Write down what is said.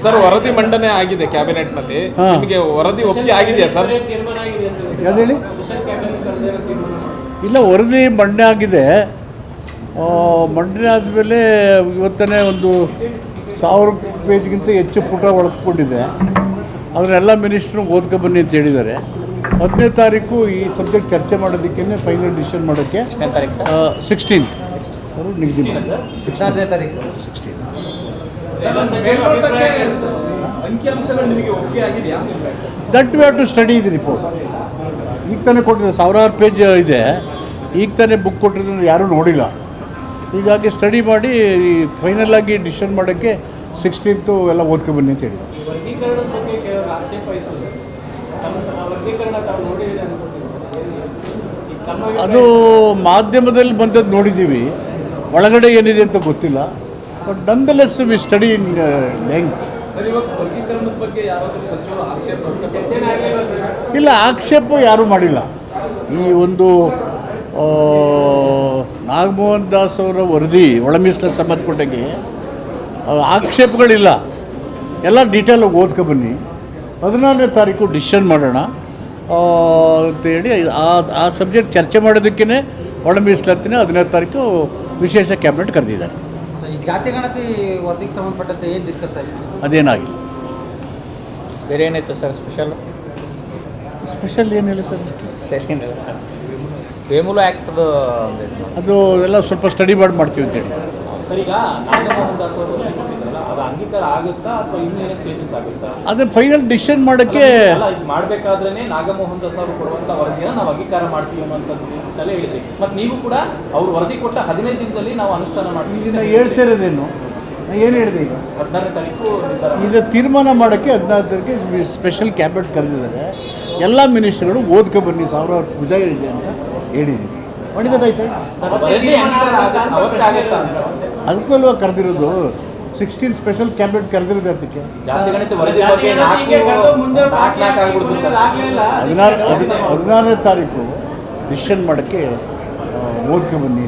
Sir ವರದಿ ಮಂಡನೆ ಆಗಿದೆ ಕ್ಯಾಬಿನೆಟ್ನಲ್ಲಿ ಹಾ. ನಿಮಗೆ ವರದಿ ಒಪ್ಪಿಗೆ ಆಗಿದೆಯಾ ಸರ್? ಹೇಳಿ? ಇಲ್ಲ ವರದಿ ಮಂಡನೆ ಆಗಿದೆ. ಮಂಡನೆ ಆದಮೇಲೆ ಇವತ್ತನೇ ಒಂದು ಸಾವಿರ ಪೇಜ್ಗಿಂತ ಹೆಚ್ಚು ಪುಟ ಒಳಕೊಂಡಿದೆ ಅದನ್ನೆಲ್ಲ ಮಿನಿಸ್ಟ್ರು ಓದ್ಕೊ ಬನ್ನಿ ಅಂತ ಹೇಳಿದ್ದಾರೆ. ಹತ್ತನೇ ತಾರೀಕು ಈ ಸಬ್ಜೆಕ್ಟ್ ಚರ್ಚೆ ಮಾಡೋದಕ್ಕೇ ಫೈನಲ್ ಡಿಸಿಷನ್ ಮಾಡೋಕ್ಕೆ ಸಿಕ್ಸ್ಟೀನ್ತ್ ಅವರು ನಿಗದಿ ಸಿಕ್ಸ್ಟೀನ್ ಮೇಲ್ನೋಟಕ್ಕೆ ಅಂಕಿಅಂಶಗಳು ನಿಮಗೆ ಒಪ್ಪಿಗೆ ಆಗಿದೆಯಾ that we have to study the report ಈಗ ತಾನೇ ಕೊಟ್ಟಿದ್ದಾರೆ ಸಾವಿರಾರು ಪೇಜ್ ಇದೆ. ಈಗ ತಾನೇ ಬುಕ್ ಕೊಟ್ಟಿರೋದನ್ನು ಯಾರೂ ನೋಡಿಲ್ಲ. ಹೀಗಾಗಿ ಸ್ಟಡಿ ಮಾಡಿ ಫೈನಲ್ ಆಗಿ ಡಿಸಿಷನ್ ಮಾಡೋಕ್ಕೆ ಸಿಕ್ಸ್ಟೀನ್ತು ಎಲ್ಲ ಓದ್ಕೊ ಬನ್ನಿ ಅಂತ ಹೇಳಿದ್ರು. ಈ ಅದು ಮಾಧ್ಯಮದಲ್ಲಿ ಬಂದದ್ದು ನೋಡಿದ್ದೀವಿ. ಒಳಗಡೆ ಏನಿದೆ ಅಂತ ಗೊತ್ತಿಲ್ಲ. But we study in length ಇಲ್ಲ ಆಕ್ಷೇಪ ಯಾರೂ ಮಾಡಿಲ್ಲ. ಈ ಒಂದು ನಾಗಮೋಹನ್ ದಾಸ್ ಅವರ ವರದಿ ಒಳ ಮೀಸಲು ಸಂಬಂಧಪಟ್ಟಂಗೆ ಆಕ್ಷೇಪಗಳಿಲ್ಲ. ಎಲ್ಲ ಡೀಟೇಲಾಗಿ ಓದ್ಕೊ ಬನ್ನಿ. ಹದಿನಾರನೇ ತಾರೀಕು ಡಿಸಿಷನ್ ಮಾಡೋಣ. ಅಂತೇಳಿ ಆ ಆ ಸಬ್ಜೆಕ್ಟ್ ಚರ್ಚೆ ಮಾಡೋದಕ್ಕೇ ಒಳ ಮೀಸಲಾತಿನ ಹದಿನೈದು ತಾರೀಕು ವಿಶೇಷ ಕ್ಯಾಬಿನೆಟ್ ಕರೆದಿದ್ದಾರೆ. ಈ ಜಾತಿ ಗಣತಿ ವರದಿಗೆ ಸಂಬಂಧಪಟ್ಟಂತೆ ಏನು ಡಿಸ್ಕಸ್ ಆಯಿತು? ಅದೇನಾಗಿಲ್ಲ. ಬೇರೆ ಏನಾಯ್ತು ಸರ್ ಸ್ಪೆಷಲ್ ಸ್ಪೆಷಲ್ ಏನಿಲ್ಲ ಸರ್ ಸರಿ ವೇಮುಲ ಆ್ಯಕ್ಟ್ದು ಅದು ಎಲ್ಲ ಸ್ವಲ್ಪ ಸ್ಟಡಿ ಮಾಡಿ ಮಾಡ್ತೀವಿ ಅಂತೇಳಿ ಸರ್ ಈಗ ನಾಗಮೋಹನ್ ದಾಸ್ ಅವರು ವರದಿ ಕೊಟ್ಟಿದ್ರಲ್ಲ ಅದು ಅಂಗೀಕಾರ ಆಗುತ್ತಾ ಅಥವಾ ಇನ್ನೇನು ಚೇಂಜಸ್ ಆಗುತ್ತಾ? ಅದೇ ಫೈನಲ್ ಡಿಸಿಷನ್ ಮಾಡೋಕ್ಕೆ ಅಲ್ಲ ಇದು ಮಾಡಬೇಕಾದ್ರೇನೆ ನಾಗಮೋಹನ್ ದಾಸ್ ಅವರು ಕೊಡುವಂತ ವರದಿನ ನಾವು ಅಂಗೀಕಾರ ಮಾಡ್ತೀವಿ ಅನ್ನೋಂಥದ್ದು ಹೇಳಿದ್ರಿ. ಮತ್ತೆ ನೀವು ಕೂಡ ಅವ್ರು ವರದಿ ಕೊಟ್ಟ ಹದಿನೈದು ದಿನದಲ್ಲಿ ನಾವು ಅನುಷ್ಠಾನ ಮಾಡ್ತೀವಿ. ಇದನ್ನ ಹೇಳ್ತಾ ಇರೋದೇನು? ಏನು ಹೇಳಿದೆ ಈಗ? ಹದಿನಾರನೇ ತಾರೀಕು ಇದು ತೀರ್ಮಾನ ಮಾಡೋಕ್ಕೆ ಹದಿನಾಲ್ಕರಿಗೆ ಸ್ಪೆಷಲ್ ಕ್ಯಾಬಿನೆಟ್ ಕರೆದಿದ್ದಾರೆ. ಎಲ್ಲ ಮಿನಿಸ್ಟರ್ಗಳು ಓದ್ಕೊ ಬನ್ನಿ ಸಾವಿರಾರು ಪೂಜಾ ಇದೆ ಅಂತ ಹೇಳಿದ್ದೀನಿ. ಅಂತ ಅದಕ್ಕೂ ಅಲ್ವಾ ಕರೆದಿರೋದು ಸಿಕ್ಸ್ಟೀನ್ ಸ್ಪೆಷಲ್ ಕ್ಯಾಬಿನೆಟ್ ಕರೆದಿರೋದು ಅದಕ್ಕೆ. ಹದಿನಾರು ಹದಿನಾರನೇ ತಾರೀಕು ಡಿಸಿಷನ್ ಮಾಡೋಕ್ಕೆ ಓದ್ಕೆ ಬನ್ನಿ